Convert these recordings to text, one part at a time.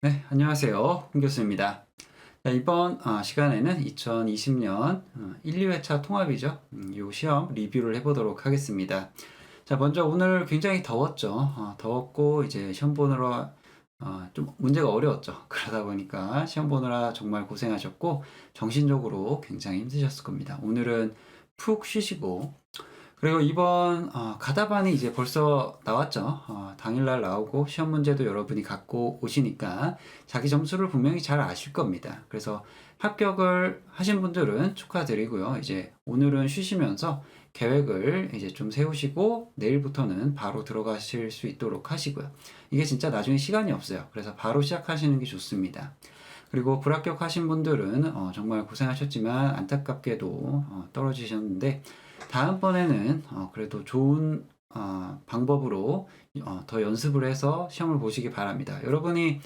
네, 안녕하세요. 홍 교수입니다. 자, 이번 어, 시간에는 2020년 1, 2회차 통합이죠. 음, 이 시험 리뷰를 해보도록 하겠습니다. 자, 먼저 오늘 굉장히 더웠죠. 어, 더웠고 이제 시험 보느라 어, 좀 문제가 어려웠죠. 그러다 보니까 시험 보느라 정말 고생하셨고 정신적으로 굉장히 힘드셨을 겁니다. 오늘은 푹 쉬시고 그리고 이번 어, 가다반이 이제 벌써 나왔죠. 어, 당일날 나오고 시험 문제도 여러분이 갖고 오시니까 자기 점수를 분명히 잘 아실 겁니다. 그래서 합격을 하신 분들은 축하드리고요. 이제 오늘은 쉬시면서 계획을 이제 좀 세우시고 내일부터는 바로 들어가실 수 있도록 하시고요. 이게 진짜 나중에 시간이 없어요. 그래서 바로 시작하시는 게 좋습니다. 그리고 불합격하신 분들은 어, 정말 고생하셨지만 안타깝게도 어, 떨어지셨는데 다음번에는 어, 그래도 좋은 어, 방법으로 어, 더 연습을 해서 시험을 보시기 바랍니다. 여러분이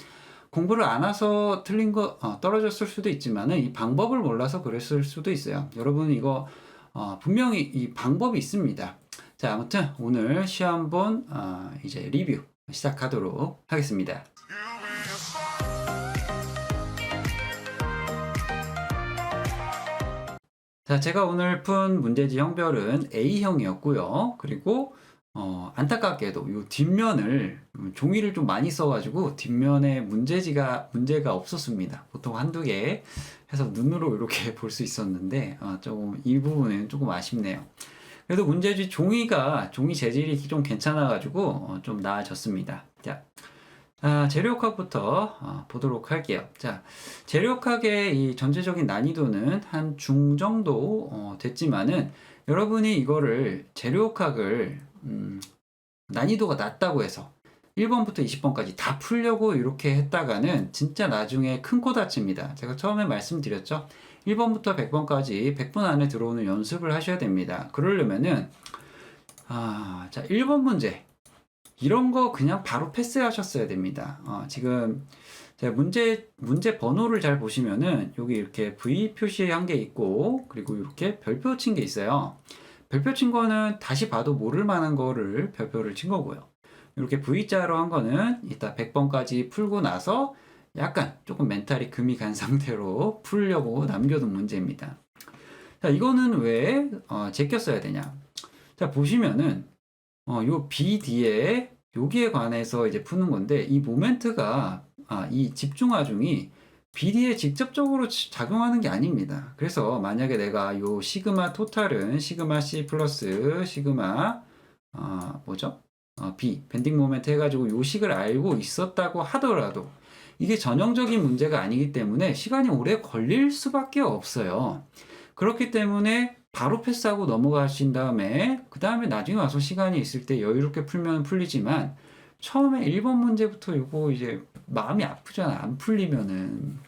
공부를 안 해서 틀린 거 어, 떨어졌을 수도 있지만은 이 방법을 몰라서 그랬을 수도 있어요. 여러분 이거 어, 분명히 이 방법이 있습니다. 자 아무튼 오늘 시험 본 어, 이제 리뷰 시작하도록 하겠습니다. 자, 제가 오늘 푼 문제지 형별은 A형이었고요. 그리고 어, 안타깝게도 이 뒷면을 음, 종이를 좀 많이 써가지고 뒷면에 문제지가 문제가 없었습니다. 보통 한두 개 해서 눈으로 이렇게 볼 수 있었는데 어, 조금 이 부분은 조금 아쉽네요. 그래도 문제지 종이가 종이 재질이 좀 괜찮아가지고 어, 좀 나아졌습니다. 자, 아, 재료학부터 어, 보도록 할게요. 자, 재료학의 이 전체적인 난이도는 한 중 정도 어, 됐지만은 여러분이 이거를 재료학을 음, 난이도가 낮다고 해서 1번부터 20번까지 다 풀려고 이렇게 했다가는 진짜 나중에 큰 코 다칩니다. 제가 처음에 말씀드렸죠. 1번부터 100번까지 100분 안에 들어오는 연습을 하셔야 됩니다. 그러려면은 아, 자, 1번 문제. 이런 거 그냥 바로 패스하셨어야 됩니다. 어, 지금 제가 문제 문제 번호를 잘 보시면은 여기 이렇게 V 표시한 게 있고 그리고 이렇게 별표 친 게 있어요. 별표 친 거는 다시 봐도 모를 만한 거를 별표를 친 거고요. 이렇게 V자로 한 거는 이따 100번까지 풀고 나서 약간 조금 멘탈이 금이 간 상태로 풀려고 남겨둔 문제입니다. 자, 이거는 왜 어, 제꼈어야 되냐? 자, 보시면은 어, 요 BD에 여기에 관해서 이제 푸는 건데 이 모멘트가 아, 이 집중화중이 BD에 직접적으로 지- 작용하는 게 아닙니다. 그래서 만약에 내가 요 시그마 토탈은 시그마 C 플러스 시그마 어, 뭐죠? 어, B 밴딩 모멘트 해가지고 요 식을 알고 있었다고 하더라도 이게 전형적인 문제가 아니기 때문에 시간이 오래 걸릴 수밖에 없어요. 그렇기 때문에 바로 패스하고 넘어가신 다음에 그 다음에 나중에 와서 시간이 있을 때 여유롭게 풀면 풀리지만 처음에 1번 문제부터 이거 이제 마음이 아프잖아. 안 풀리면은.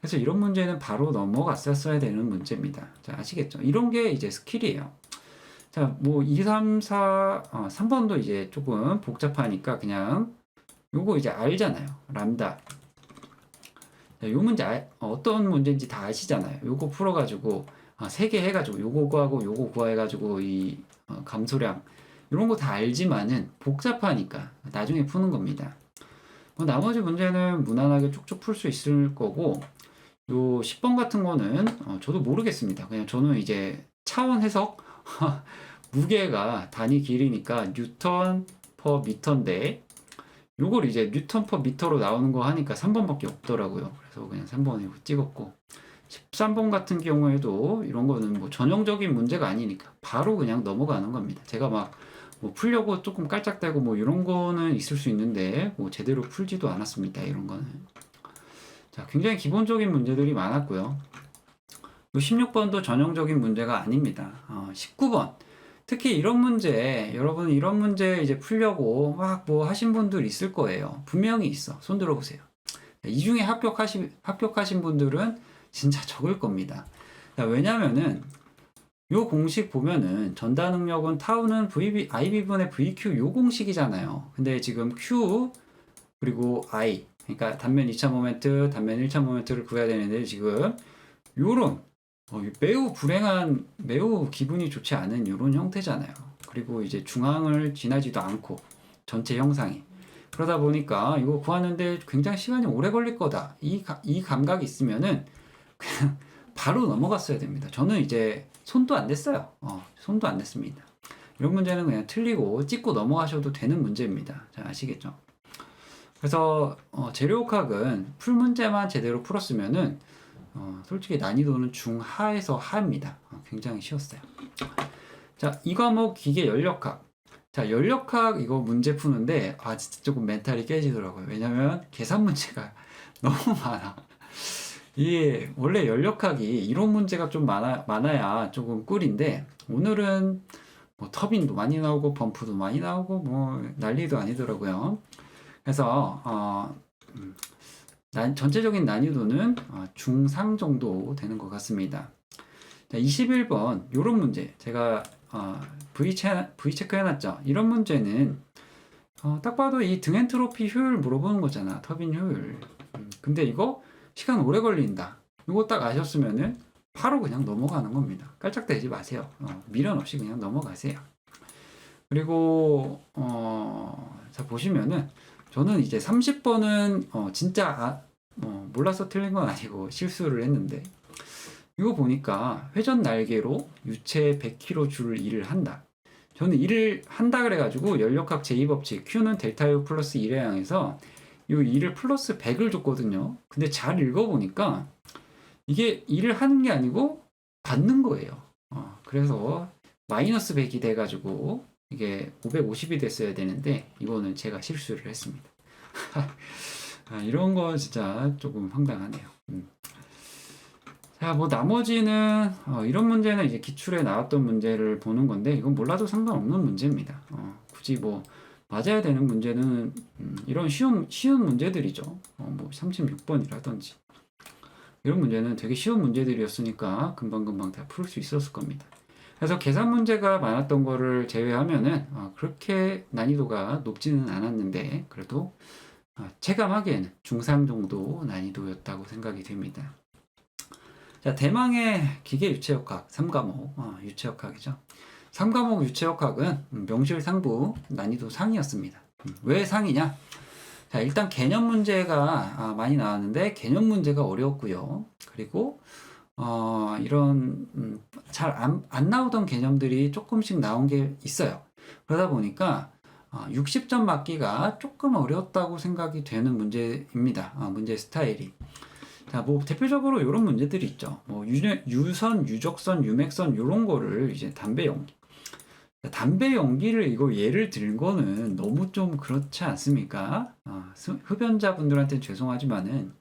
그래서 이런 문제는 바로 넘어갔었어야 되는 문제입니다. 자 아시겠죠? 이런 게 이제 스킬이에요. 자 뭐 2, 3, 4 어, 3번도 이제 조금 복잡하니까 그냥 요거 이제 알잖아요. 람다. 자, 요 문제 아- 어떤 문제인지 다 아시잖아요. 요거 풀어가지고 아, 세 개 해가지고 요거 구하고 요거 구해가지고 이 어, 감소량 이런 거 다 알지만은 복잡하니까 나중에 푸는 겁니다. 뭐 나머지 문제는 무난하게 쭉쭉 풀 수 있을 거고 요 10번 같은 거는 어, 저도 모르겠습니다. 그냥 저는 이제 차원 해석 무게가 단위 길이니까 뉴턴 퍼 미터인데 요걸 이제 뉴턴 퍼 미터로 나오는 거 하니까 3번밖에 없더라고요. 그래서 그냥 3번에 찍었고 13번 같은 경우에도 이런 거는 뭐 전형적인 문제가 아니니까 바로 그냥 넘어가는 겁니다. 제가 막 뭐 풀려고 조금 깔짝대고 뭐 이런 거는 있을 수 있는데 뭐 제대로 풀지도 않았습니다. 이런 거는. 자, 굉장히 기본적인 문제들이 많았고요. 요 16번도 전형적인 문제가 아닙니다. 어, 19번. 특히 이런 문제, 여러분 이런 문제 이제 풀려고 막 뭐 하신 분들 있을 거예요. 분명히 있어. 손 들어보세요. 이 중에 합격하신, 합격하신 분들은 진짜 적을 겁니다. 자, 왜냐면은 요 공식 보면은 전다 능력은 타우는 VB, IB분의 VQ 요 공식이잖아요. 근데 지금 Q 그리고 I 그러니까 단면 2차 모멘트, 단면 1차 모멘트를 구해야 되는데 지금 요런 어, 매우 불행한 매우 기분이 좋지 않은 요런 형태잖아요. 그리고 이제 중앙을 지나지도 않고 전체 형상이 그러다 보니까 이거 구하는데 굉장히 시간이 오래 걸릴 거다. 이, 가- 이 감각이 있으면은 그냥 바로 넘어갔어야 됩니다. 저는 이제 손도 안 댔어요. 어, 손도 안 댔습니다. 이런 문제는 그냥 틀리고 찍고 넘어가셔도 되는 문제입니다. 자, 아시겠죠? 그래서 어, 재료학은 풀 문제만 제대로 풀었으면은 어, 솔직히 난이도는 중하에서 하입니다. 어, 굉장히 쉬웠어요. 자, 이 과목 기계 연력학. 자, 연력학 이거 문제 푸는데 아 진짜 조금 멘탈이 깨지더라고요. 왜냐면 계산 문제가 너무 많아. 이게 원래 연력학이 이론 문제가 좀 많아 많아야 조금 꿀인데 오늘은 뭐 터빈도 많이 나오고 범프도 많이 나오고 뭐 난리도 아니더라고요. 그래서 어, 음, 난, 전체적인 난이도는 어, 중상 정도 되는 것 같습니다. 자, 21번 요런 문제 제가 어, V, 체, V 체크 해놨죠. 이런 문제는 어, 딱 봐도 이 등엔트로피 효율 물어보는 거잖아. 터빈 효율. 음, 근데 이거 시간 오래 걸린다. 이거 딱 아셨으면은 바로 그냥 넘어가는 겁니다. 깔짝대지 마세요. 어, 미련 없이 그냥 넘어가세요. 그리고 어, 자 보시면은 저는 이제 30번은 어, 진짜 아, 어, 몰라서 틀린 건 아니고 실수를 했는데 이거 보니까 회전 날개로 유체 100km 줄 일을 한다. 저는 일을 한다 그래가지고 연력학 제2법칙 Q는 델타 U 플러스 1에 향해서 이 일을 플러스 100을 줬거든요. 근데 잘 읽어보니까 이게 일을 하는 게 아니고 받는 거예요. 어, 그래서 마이너스 100이 돼가지고 이게 550이 됐어야 되는데 이거는 제가 실수를 했습니다. 아, 이런 거 진짜 조금 황당하네요. 음. 자, 뭐 나머지는 어, 이런 문제는 이제 기출에 나왔던 문제를 보는 건데 이건 몰라도 상관없는 문제입니다. 어, 굳이 뭐 맞아야 되는 문제는 음, 이런 쉬운 쉬운 문제들이죠. 어, 뭐 36번이라든지 이런 문제는 되게 쉬운 문제들이었으니까 금방금방 다 풀 수 있었을 겁니다. 그래서 계산 문제가 많았던 거를 제외하면은 어, 그렇게 난이도가 높지는 않았는데 그래도 어, 체감하기에는 중상 정도 난이도였다고 생각이 됩니다. 자, 대망의 기계 유체역학 3과목 어, 유체역학이죠. 3과목 유체역학은 음, 명실상부 난이도 상이었습니다. 음, 왜 상이냐? 자, 일단 개념 문제가 아, 많이 나왔는데 개념 문제가 어려웠고요. 그리고 어, 이런 음, 잘안 안 나오던 개념들이 조금씩 나온 게 있어요. 그러다 보니까 어, 60점 맞기가 조금 어려웠다고 생각이 되는 문제입니다. 어, 문제 스타일이. 자, 뭐 대표적으로 이런 문제들이 있죠. 뭐 유, 유선, 유적선, 유맥선 이런 거를 이제 담배 연기. 자, 담배 연기를 이거 예를 들 거는 너무 좀 그렇지 않습니까? 어, 스- 흡연자분들한테 죄송하지만은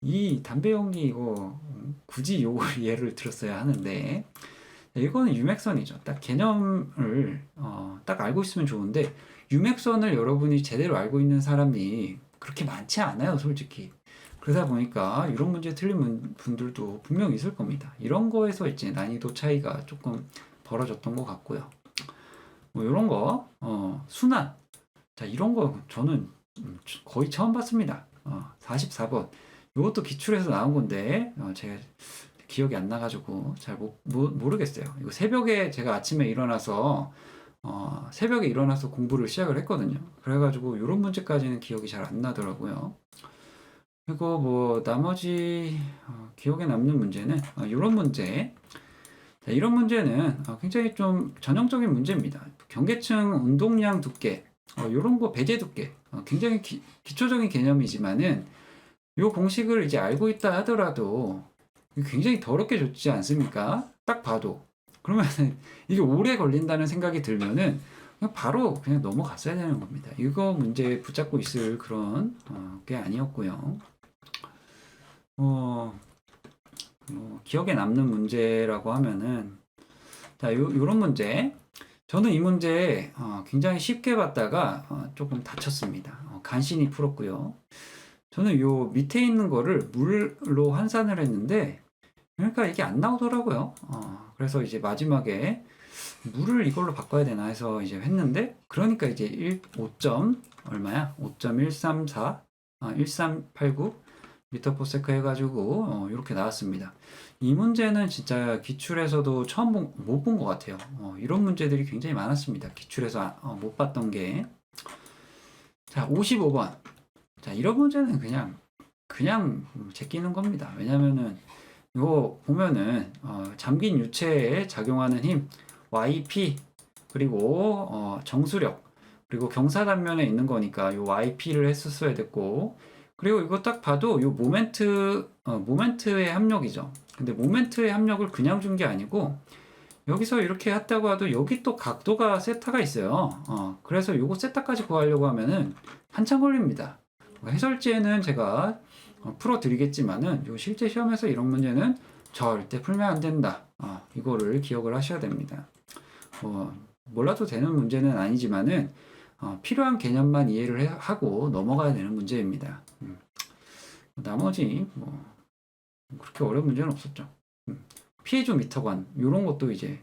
이 담배 연기 이거 음, 굳이 요걸 예를 들었어야 하는데 이거는 유맥선이죠. 딱 개념을 어, 딱 알고 있으면 좋은데 유맥선을 여러분이 제대로 알고 있는 사람이 그렇게 많지 않아요, 솔직히. 그러다 보니까 이런 문제 틀린 분- 분들도 분명 있을 겁니다. 이런 거에서 이제 난이도 차이가 조금 벌어졌던 것 같고요. 뭐 이런 거, 어, 순환. 자, 이런 거 저는 음, 거의 처음 봤습니다. 어, 44번. 이것도 기출에서 나온 건데, 어, 제가 기억이 안 나가지고 잘 모, 모, 모르겠어요. 이거 새벽에 제가 아침에 일어나서, 어, 새벽에 일어나서 공부를 시작을 했거든요. 그래가지고 이런 문제까지는 기억이 잘 안 나더라고요. 그리고 뭐 나머지 어, 기억에 남는 문제는 어, 이런 문제. 자, 이런 문제는 어, 굉장히 좀 전형적인 문제입니다. 경계층 운동량 두께, 어, 이런 거 배제 두께, 어, 굉장히 기, 기초적인 개념이지만은 이 공식을 이제 알고 있다 하더라도 굉장히 더럽게 좋지 않습니까? 딱 봐도 그러면 이게 오래 걸린다는 생각이 들면은 그냥 바로 그냥 넘어갔어야 되는 겁니다. 이거 문제 붙잡고 있을 그런 어, 게 아니었고요. 어, 뭐 기억에 남는 문제라고 하면은 자, 요, 요런 문제. 저는 이 문제 어, 굉장히 쉽게 봤다가 어, 조금 다쳤습니다. 어, 간신히 풀었고요. 저는 요 밑에 있는 거를 물로 환산을 했는데 그러니까 이게 안 나오더라고요. 어, 그래서 이제 마지막에 물을 이걸로 바꿔야 되나 해서 이제 했는데 그러니까 이제 1, 5점 얼마야? 5.134 아, 1389 미터 포세크 해가지고 어, 이렇게 나왔습니다. 이 문제는 진짜 기출에서도 처음 못 본 것 같아요. 어, 이런 문제들이 굉장히 많았습니다. 기출에서 아- 어, 못 봤던 게. 자, 55번. 자, 이런 문제는 그냥 그냥 제끼는 겁니다. 왜냐면은 이거 보면은 어, 잠긴 유체에 작용하는 힘 YP 그리고 어, 정수력 그리고 경사 단면에 있는 거니까 요 YP를 했었어야 됐고 그리고 이거 딱 봐도 요 모멘트 어, 모멘트의 합력이죠. 근데 모멘트의 합력을 그냥 준 게 아니고 여기서 이렇게 했다고 해도 여기 또 각도가 세타가 있어요. 어, 그래서 요거 세타까지 구하려고 하면은 한참 걸립니다. 해설지에는 제가 어, 풀어드리겠지만은 요 실제 시험에서 이런 문제는 절대 풀면 안 된다. 어, 이거를 기억을 하셔야 됩니다. 어, 몰라도 되는 문제는 아니지만은 어, 필요한 개념만 이해를 해- 하고 넘어가야 되는 문제입니다. 음. 나머지 뭐 그렇게 어려운 문제는 없었죠. 음. 피해조 미터관 이런 것도 이제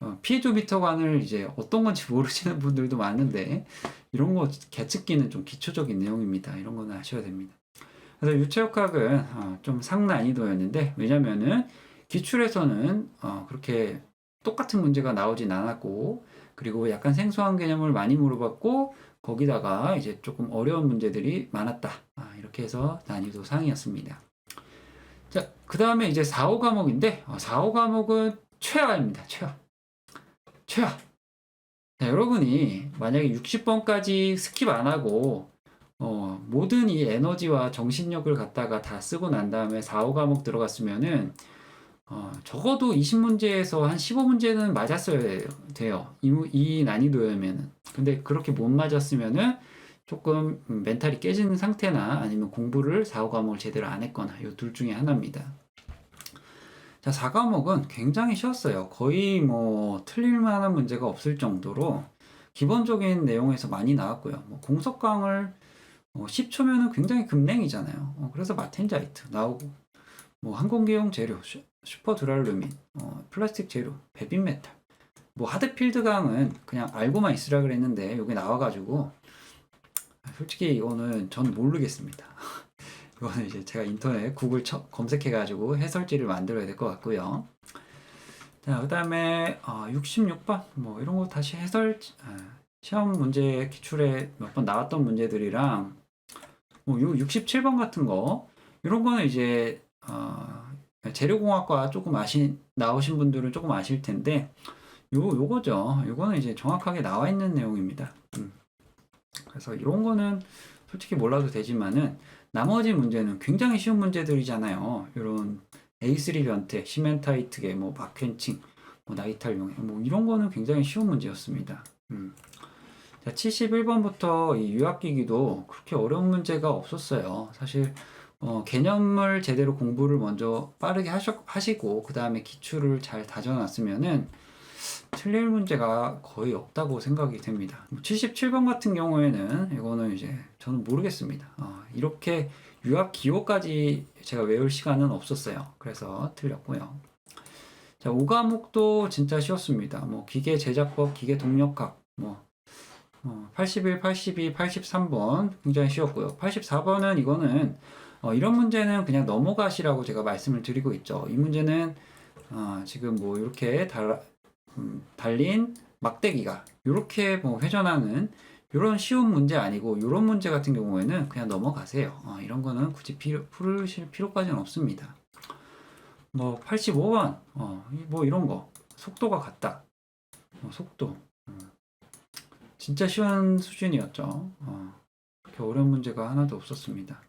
어, 피해조 미터관을 이제 어떤 건지 모르시는 분들도 많은데 이런 거 계측기는 좀 기초적인 내용입니다. 이런 거는 아셔야 됩니다. 그래서 유체역학은 어, 좀 상난이도였는데 왜냐면은 기출에서는 어, 그렇게 똑같은 문제가 나오진 않았고 그리고 약간 생소한 개념을 많이 물어봤고 거기다가 이제 조금 어려운 문제들이 많았다. 아, 이렇게 해서 난이도 상이었습니다. 자, 그 다음에 이제 4, 5 과목인데, 4, 5 과목은 최하입니다. 최하. 최하. 자, 여러분이 만약에 60번까지 스킵 안 하고, 어, 모든 이 에너지와 정신력을 갖다가 다 쓰고 난 다음에 4, 5 과목 들어갔으면은, 어, 적어도 20문제에서 한 15문제는 맞았어야 돼요. 이, 무- 이 난이도면은. 근데 그렇게 못 맞았으면은, 조금 음, 멘탈이 깨지는 상태나 아니면 공부를 4, 5과목을 제대로 안 했거나 이 둘 중에 하나입니다. 자, 4과목은 굉장히 쉬웠어요. 거의 뭐 틀릴 만한 문제가 없을 정도로 기본적인 내용에서 많이 나왔고요. 뭐 공석강을 어, 10초면은 굉장히 금냉이잖아요. 어, 그래서 마텐자이트 나오고 뭐 항공기용 재료, 슈, 슈퍼 드랄루민, 어, 플라스틱 재료, 베빈 메탈 뭐 하드필드 강은 그냥 알고만 있으라 그랬는데 여기 나와가지고 솔직히 이거는 전 모르겠습니다. 이거는 이제 제가 인터넷 구글 쳐, 검색해가지고 해설지를 만들어야 될 것 같고요. 자, 그 다음에 어, 66번 뭐 이런 거 다시 해설 아, 시험 문제 기출에 몇 번 나왔던 문제들이랑 뭐요 67번 같은 거 이런 거는 이제 어, 재료공학과 조금 아신 나오신 분들은 조금 아실 텐데 요 요거죠. 요거는 이제 정확하게 나와 있는 내용입니다. 음. 그래서 이런 거는 솔직히 몰라도 되지만은 나머지 문제는 굉장히 쉬운 문제들이잖아요. 이런 A3 변태, 시멘타이트계, 뭐 막켄칭, 뭐 나이탈 용해, 뭐 이런 거는 굉장히 쉬운 문제였습니다. 음. 자, 71번부터 이 유압기기도 그렇게 어려운 문제가 없었어요. 사실 어, 개념을 제대로 공부를 먼저 빠르게 하셔, 하시고 그 다음에 기출을 잘 다져놨으면은 틀릴 문제가 거의 없다고 생각이 됩니다. 77번 같은 경우에는 이거는 이제 저는 모르겠습니다. 어, 이렇게 유압 기호까지 제가 외울 시간은 없었어요. 그래서 틀렸고요. 자, 5과목도 진짜 쉬웠습니다. 뭐 기계 제작법, 기계 동력학, 뭐 어, 81, 82, 83번 굉장히 쉬웠고요. 84번은 이거는 어, 이런 문제는 그냥 넘어가시라고 제가 말씀을 드리고 있죠. 이 문제는 어, 지금 뭐 이렇게 달, 음, 달린 막대기가 이렇게 뭐 회전하는 이런 쉬운 문제 아니고 이런 문제 같은 경우에는 그냥 넘어가세요. 어, 이런 거는 굳이 필요, 풀으실 필요까지는 없습니다. 뭐 85번 어, 이- 뭐 이런 거 속도가 같다. 어, 속도 음. 진짜 쉬운 수준이었죠. 어, 그렇게 어려운 문제가 하나도 없었습니다.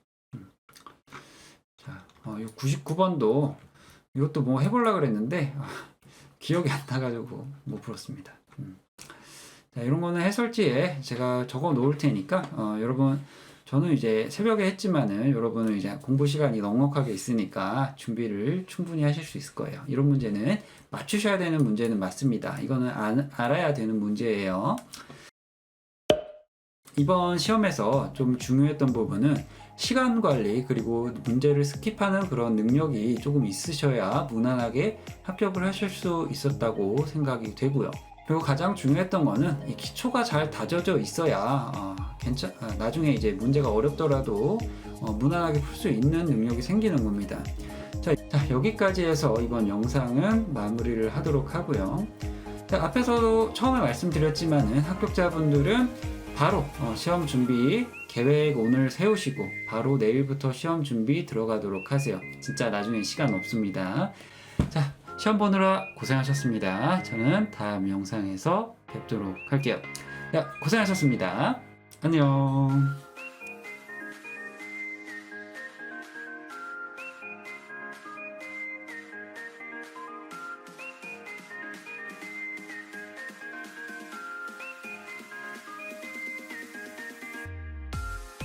음. 자, 어, 이 99번도 이것도 뭐 해보려 그랬는데 아, 기억이 안 나가지고 못 풀었습니다. 음. 자, 이런 거는 해설지에 제가 적어 놓을 테니까 어, 여러분 저는 이제 새벽에 했지만은 여러분은 이제 공부 시간이 넉넉하게 있으니까 준비를 충분히 하실 수 있을 거예요. 이런 문제는 맞추셔야 되는 문제는 맞습니다. 이거는 안- 알아야 되는 문제예요. 이번 시험에서 좀 중요했던 부분은 시간 관리 그리고 문제를 스킵하는 그런 능력이 조금 있으셔야 무난하게 합격을 하실 수 있었다고 생각이 되고요. 그리고 가장 중요했던 거는 이 기초가 잘 다져져 있어야 어, 괜찮 아, 나중에 이제 문제가 어렵더라도 어, 무난하게 풀 수 있는 능력이 생기는 겁니다. 자, 자, 여기까지 해서 이번 영상은 마무리를 하도록 하고요. 자, 앞에서도 처음에 말씀드렸지만은 합격자분들은 바로 어, 시험 준비 계획 오늘 세우시고 바로 내일부터 시험 준비 들어가도록 하세요. 진짜 나중에 시간 없습니다. 자, 시험 보느라 고생하셨습니다. 저는 다음 영상에서 뵙도록 할게요. 야, 고생하셨습니다. 안녕.